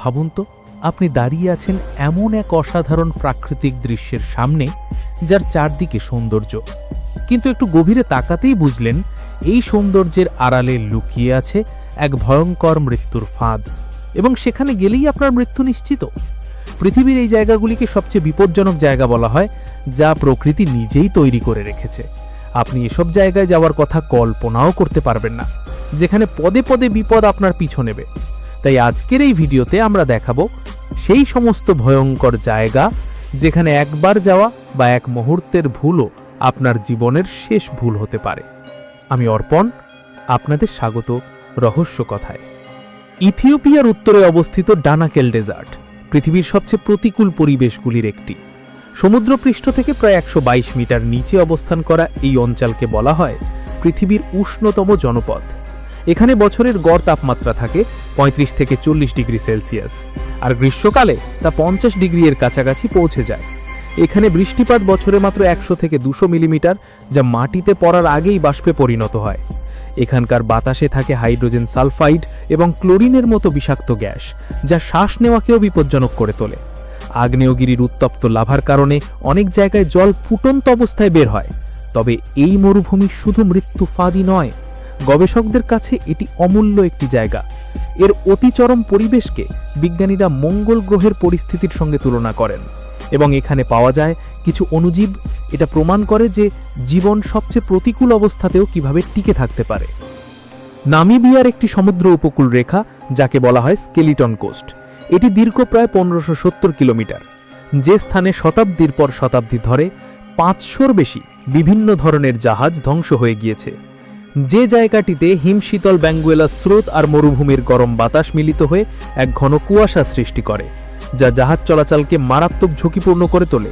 ভাবুন তো, আপনি দাঁড়িয়ে আছেন এমন এক অসাধারণ প্রাকৃতিক দৃশ্যের সামনে, যার চারদিকে সৌন্দর্য। কিন্তু একটু গভীরে তাকাতেই বুঝলেন, এই সৌন্দর্যের আড়ালে লুকিয়ে আছে এক ভয়ঙ্কর মৃত্যুর ফাঁদ, এবং সেখানে গেলেই আপনার মৃত্যু নিশ্চিত। পৃথিবীর এই জায়গাগুলিকে সবচেয়ে বিপজ্জনক জায়গা বলা হয়, যা প্রকৃতি নিজেই তৈরি করে রেখেছে। আপনি এসব জায়গায় যাওয়ার কথা কল্পনাও করতে পারবেন না, যেখানে পদে পদে বিপদ আপনার পিছু নেবে। তাই আজকের এই ভিডিওতে আমরা দেখাবো সেই সমস্ত ভয়ঙ্কর জায়গা যেখানে একবার যাওয়া বা এক মুহূর্তের ভুলও আপনার জীবনের শেষ ভুল হতে পারে। আমি অর্পণ, আপনাদের স্বাগত রহস্য কথায়। ইথিওপিয়ার উত্তরে অবস্থিত ডানাকেল ডেজার্ট, পৃথিবীর সবচেয়ে প্রতিকূল পরিবেশগুলির একটি। সমুদ্রপৃষ্ঠ থেকে প্রায় একশো বাইশ মিটার নিচে অবস্থান করা এই অঞ্চলকে বলা হয় পৃথিবীর উষ্ণতম জনপদ। এখানে বছরের গড় তাপমাত্রা থাকে ৩৫ থেকে চল্লিশ ডিগ্রি সেলসিয়াস। আর গ্রীষ্মকালে তা পঞ্চাশ ডিগ্রি এর কাছাকাছি পৌঁছে যায়। এখানে বৃষ্টিপাত বছরে মাত্র একশো থেকে দুশো মিলিমিটার, যা মাটিতে পড়ার আগেই বাষ্পে পরিণত হয়। এখানকার বাতাসে থাকে হাইড্রোজেন সালফাইড এবং ক্লোরিনের মতো বিষাক্ত গ্যাস, যা শ্বাস নেওয়াকেও বিপজ্জনক করে তোলে। আগ্নেয়গিরির উত্তপ্ত লাভার কারণে অনেক জায়গায় জল ফুটন্ত অবস্থায় বের হয়। তবে এই মরুভূমি শুধু মৃত্যু ফাঁদি নয় গবেষকদের কাছে এটি অমূল্য একটি জায়গা। এর অতিচরম পরিবেশকে বিজ্ঞানীরা মঙ্গল গ্রহের পরিস্থিতির সঙ্গে তুলনা করেন এবং এখানে পাওয়া যায় কিছু অণুজীব। এটা প্রমাণ করে যে জীবন সবচেয়ে প্রতিকূল অবস্থাতেও কীভাবে টিকে থাকতে পারে। নামিবিয়ার একটি সমুদ্র উপকূল রেখা, যাকে বলা হয় স্কেলিটন কোস্ট। এটি দীর্ঘ প্রায় পনেরোশো সত্তর কিলোমিটার। যে স্থানে শতাব্দীর পর শতাব্দী ধরে পাঁচশোর বেশি বিভিন্ন ধরনের জাহাজ ধ্বংস হয়ে গিয়েছে। যে জায়গাটিতে হিমশীতল ব্যাঙ্গুয়েলা স্রোত আর মরুভূমির গরম বাতাস মিলিত হয়ে এক ঘন কুয়াশা সৃষ্টি করে, যা জাহাজ চলাচলকে মারাত্মক ঝুঁকিপূর্ণ করে তোলে।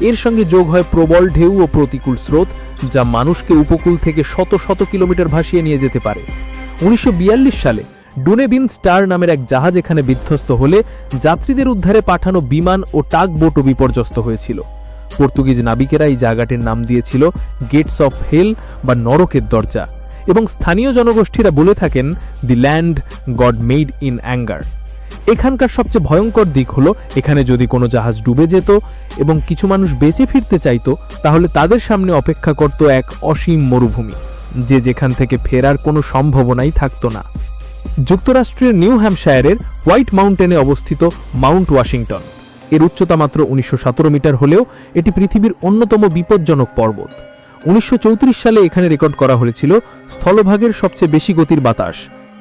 এর সঙ্গে যোগ হয় প্রবল ঢেউ ও প্রতিকূল স্রোত, যা মানুষকে উপকূল থেকে শত শত কিলোমিটার ভাসিয়ে নিয়ে যেতে পারে। উনিশশো বিয়াল্লিশ সালে ডুনেবিন স্টার নামের এক জাহাজ এখানে বিধ্বস্ত হলে যাত্রীদের উদ্ধারে পাঠানো বিমান ও টাগ বোটও বিপর্যস্ত হয়েছিল। পর্তুগিজ নাবিকেরা এই জায়গাটির নাম দিয়েছিল গেটস অফ হেল বা নরকের দরজা। এবং স্থানীয় জনগোষ্ঠীরা বলে থাকেন the land god made in anger এখানকার সবচেয়ে ভয়ঙ্কর দিক হলো, এখানে যদি কোনো জাহাজ ডুবে যেত এবং কিছু মানুষ বেঁচে ফিরতে চাইতো, তাহলে তাদের সামনে অপেক্ষা করত এক অসীম মরুভূমি, যে যেখান থেকে ফেরার কোনো সম্ভাবনাই থাকতো না। যুক্তরাষ্ট্রের নিউ হ্যাম্পশায়ারের হোয়াইট মাউন্টেনে অবস্থিত মাউন্ট ওয়াশিংটন। এর উচ্চতা মাত্র উনিশশো সতেরো মিটার হলেও এটি পৃথিবীর অন্যতম বিপজ্জনক পর্বত। উনিশশো সালে এখানে রেকর্ড করা হয়েছিল স্থলভাগের সবচেয়ে বেশি গতির বাতাস।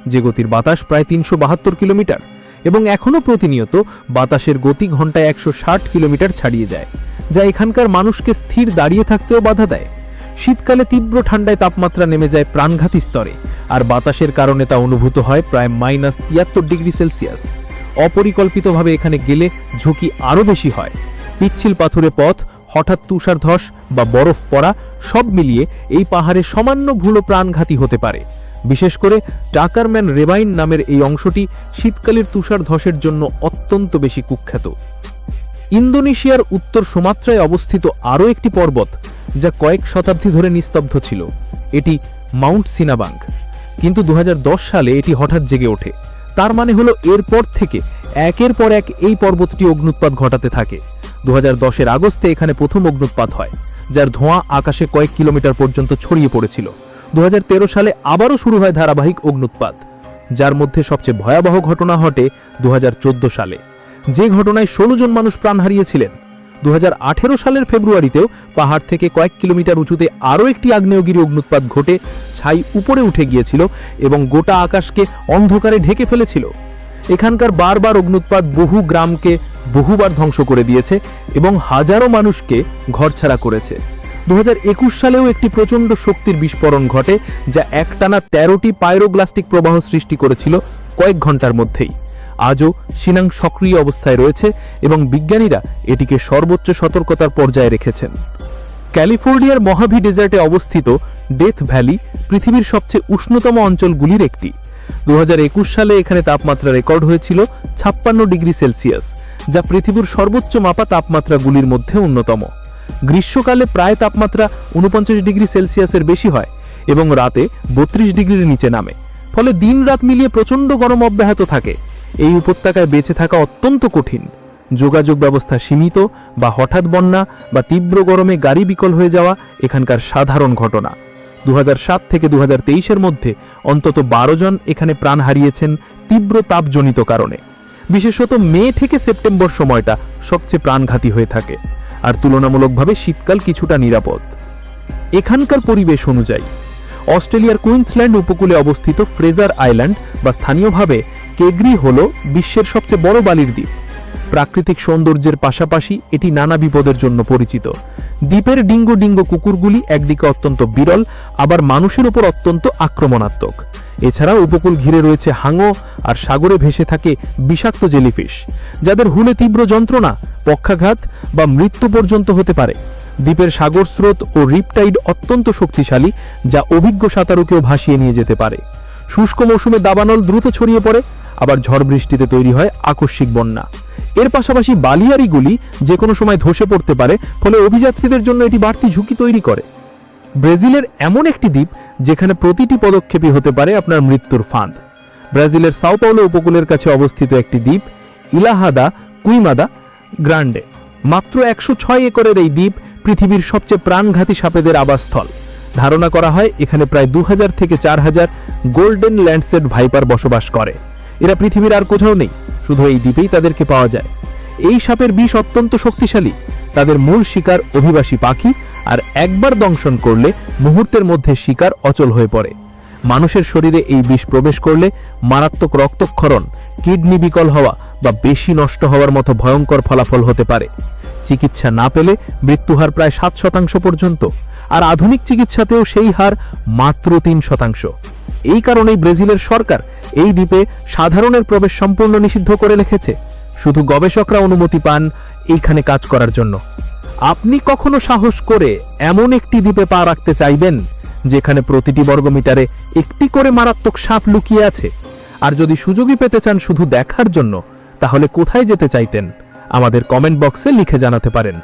যে গতির বাতাস প্রায় তিনশো কিলোমিটার এবং এখনও প্রতিনিয়ত বাতাসের গতি ঘন্টায় একশো কিলোমিটার ছাড়িয়ে যায়, যা এখানকার মানুষকে স্থির দাঁড়িয়ে থাকতেও বাধা দেয়। শীতকালে তীব্র ঠান্ডায় তাপমাত্রা নেমে যায় প্রাণঘাতী স্তরে, আর বাতাসের কারণে তা অনুভূত হয় প্রায় মাইনাস তিয়াত্তর ডিগ্রি সেলসিয়াস। অপরিকল্পিতভাবে এখানে গেলে ঝুঁকি আরও বেশি হয়। পিচ্ছিল পাথুরে পথ হঠাৎ তুষারধস বা বরফ পড়া সব মিলিয়ে এই পাহাড়ে সামান্য ভুলো প্রাণঘাতী হতে পারে। বিশেষ করে টাকারম্যান রেবাইন নামের এই অংশটি শীতকালের তুষার ধসের জন্য অত্যন্ত বেশি কুখ্যাত। ইন্দোনেশিয়ার উত্তর সুমাত্রায় অবস্থিত আরও একটি পর্বত যা কয়েক শতাব্দী ধরে নিস্তব্ধ ছিল। এটি মাউন্ট সিনাবাং। কিন্তু দু হাজার দশ সালে এটি হঠাৎ জেগে ওঠে। তার মানে হলো এরপর থেকে একের পর এক এই পর্বতটি অগ্নুৎপাত ঘটাতে থাকে। দু হাজার আগস্টে এখানে প্রথম অগ্নুৎপাত হয়, যার ধোঁয়া আকাশে কয়েক কিলোমিটার পর্যন্ত ছড়িয়ে পড়েছিল। দু হাজার তেরো সালে আবারও শুরু হয় ধারাবাহিক অগ্নুৎপাত, যার মধ্যে সবচেয়ে ভয়াবহ ঘটনা ঘটে দু হাজার চোদ্দ সালে। যে ঘটনায় ষোলো জন মানুষ প্রাণ হারিয়েছিলেন। দু হাজার আঠেরো সালের ফেব্রুয়ারিতেও পাহাড় থেকে কয়েক কিলোমিটার উঁচুতে আরও একটি আগ্নেয়গিরি অগ্নুৎপাত ঘটে ছাই উপরে উঠে গিয়েছিল এবং গোটা আকাশকে অন্ধকারে ঢেকে ফেলেছিল। এখানকার বারবার অগ্নুৎপাত বহু গ্রামকে বহুবার ধ্বংস করে দিয়েছে এবং হাজারো মানুষকে ঘরছাড়া করেছে। দু হাজার একুশ সালেও একটি প্রচণ্ড শক্তির বিস্ফোরণ ঘটে, যা একটানা তেরোটি পাইরোগ্লাস্টিক প্রবাহ সৃষ্টি করেছিল কয়েক ঘণ্টার মধ্যেই। আজও সিনাং সক্রিয় অবস্থায় রয়েছে এবং বিজ্ঞানীরা এটিকে সর্বোচ্চ সতর্কতার পর্যায়ে রেখেছেন। ক্যালিফোর্নিয়ার মহাভি ডেজার্টে অবস্থিত ডেথ ভ্যালি পৃথিবীর সবচেয়ে উষ্ণতম অঞ্চলগুলির একটি। দু হাজার একুশ সালে এখানে তাপমাত্রা রেকর্ড হয়েছিল ছাপ্পান্ন ডিগ্রি সেলসিয়াস, যা পৃথিবীর সর্বোচ্চ মাপা তাপমাত্রাগুলির মধ্যে অন্যতম। গ্রীষ্মকালে প্রায় তাপমাত্রা উনপঞ্চাশ ডিগ্রি সেলসিয়াসের বেশি হয় এবং রাতে বত্রিশ ডিগ্রির নিচে নামে। ফলে দিন রাত মিলিয়ে প্রচণ্ড গরম অব্যাহত থাকে। এই উপত্যকায় বেঁচে থাকা অত্যন্ত কঠিন। যোগাযোগ ব্যবস্থা সীমিত বা হঠাৎ বন্যা বা তীব্র গরমে গাড়ি বিকল হয়ে যাওয়া এখানকার সাধারণ ঘটনা। দু হাজার সাত থেকে দু এর মধ্যে অন্তত বারো জন এখানে প্রাণ হারিয়েছেন তীব্র তাপজনিত কারণে। বিশেষত মে থেকে সেপ্টেম্বর সময়টা সবচেয়ে প্রাণঘাতী হয়ে থাকে, আর তুলনামূলকভাবে শীতকাল কিছুটা নিরাপদ। এখানকার পরিবেশ অনুযায়ী, অস্ট্রেলিয়ার কুইন্সল্যান্ড উপকূলে অবস্থিত ফ্রেজার আইল্যান্ড বা স্থানীয়ভাবে কেগ্রি হল বিশ্বের সবচেয়ে বড় বালির দ্বীপ। প্রাকৃতিক সৌন্দর্যের পাশাপাশি এটি নানা বিপদের জন্য পরিচিত। দ্বীপের ডিঙ্গো ডিঙ্গো কুকুরগুলি একদিকে অত্যন্ত বিরল, আবার মানুষের উপর অত্যন্ত আক্রমণাত্মক। এছাড়া উপকূল ঘিরে রয়েছে হাঙো আর সাগরে ভেসে থাকে বিষাক্ত জেলিফিশ, যাদের হুলে তীব্র যন্ত্রণা, পক্ষাঘাত বা মৃত্যু পর্যন্ত হতে পারে। দ্বীপের সাগর স্রোত ও রিপটাইড অত্যন্ত শক্তিশালী, যা অভিজ্ঞ সাঁতারুকেও ভাসিয়ে নিয়ে যেতে পারে। শুষ্ক মৌসুমে দাবানল দ্রুত ছড়িয়ে পড়ে, আবার ঝড় বৃষ্টিতে তৈরি হয় আকস্মিক বন্যা। এর পাশাপাশি বালিয়ারিগুলি যে কোনো সময় ধসে পড়তে পারে, ফলে অভিযাত্রীদের জন্য এটি বাড়তি ঝুঁকি তৈরি করে। ব্রাজিলের এমন একটি দ্বীপ যেখানে প্রতিটি পদক্ষেপই হতে পারে আপনার মৃত্যুর ফাঁদ। ব্রাজিলের সাও পাওলো উপকূলের কাছে অবস্থিত একটি দ্বীপ ইলাহাদা কুইমাদা গ্রান্ডে। মাত্র একশো ছয় একরের এই দ্বীপ পৃথিবীর সবচেয়ে প্রাণঘাতী সাপেদের আবাসস্থল। ধারণা করা হয় এখানে প্রায় দু হাজার থেকে চার হাজার গোল্ডেন ল্যান্ডসেট ভাইপার বসবাস করে। এরা পৃথিবীর আর কোথাও নেই। শুধু এই দ্বীপেই তাদেরকে পাওয়া যায়। এই সাপের বিষ অত্যন্ত শক্তিশালী। তাদের মূল শিকার অভিবাসী পাখি আর একবার দংশন করলে মুহূর্তের মধ্যে শিকার অচল হয়ে পড়ে। মানুষের শরীরে এই বিষ প্রবেশ করলে মারাত্মক রক্তক্ষরণ, কিডনি বিকল হওয়া বা বেশি নষ্ট হওয়ার মতো ভয়ঙ্কর ফলাফল হতে পারে। চিকিৎসা না পেলে মৃত্যুহার প্রায় সাত শতাংশ পর্যন্ত। আর আধুনিক চিকিৎসাতেও সেই হার মাত্র তিন শতাংশ। এই কারণেই ব্রাজিলের সরকার এই দ্বীপে সাধারণের প্রবেশ সম্পূর্ণ নিষিদ্ধ করে রেখেছে। শুধু গবেষকরা অনুমতি পান এইখানে কাজ করার জন্য। আপনি কখনো সাহস করে এমন একটি দ্বীপে পা রাখতে চাইবেন, যেখানে প্রতিটি বর্গমিটারে একটি করে মারাত্মক সাপ লুকিয়ে আছে? আর যদি সুযোগই পেতে চান শুধু দেখার জন্য, তাহলে কোথায় যেতে চাইতেন? আমাদের কমেন্ট বক্সে লিখে জানাতে পারেন।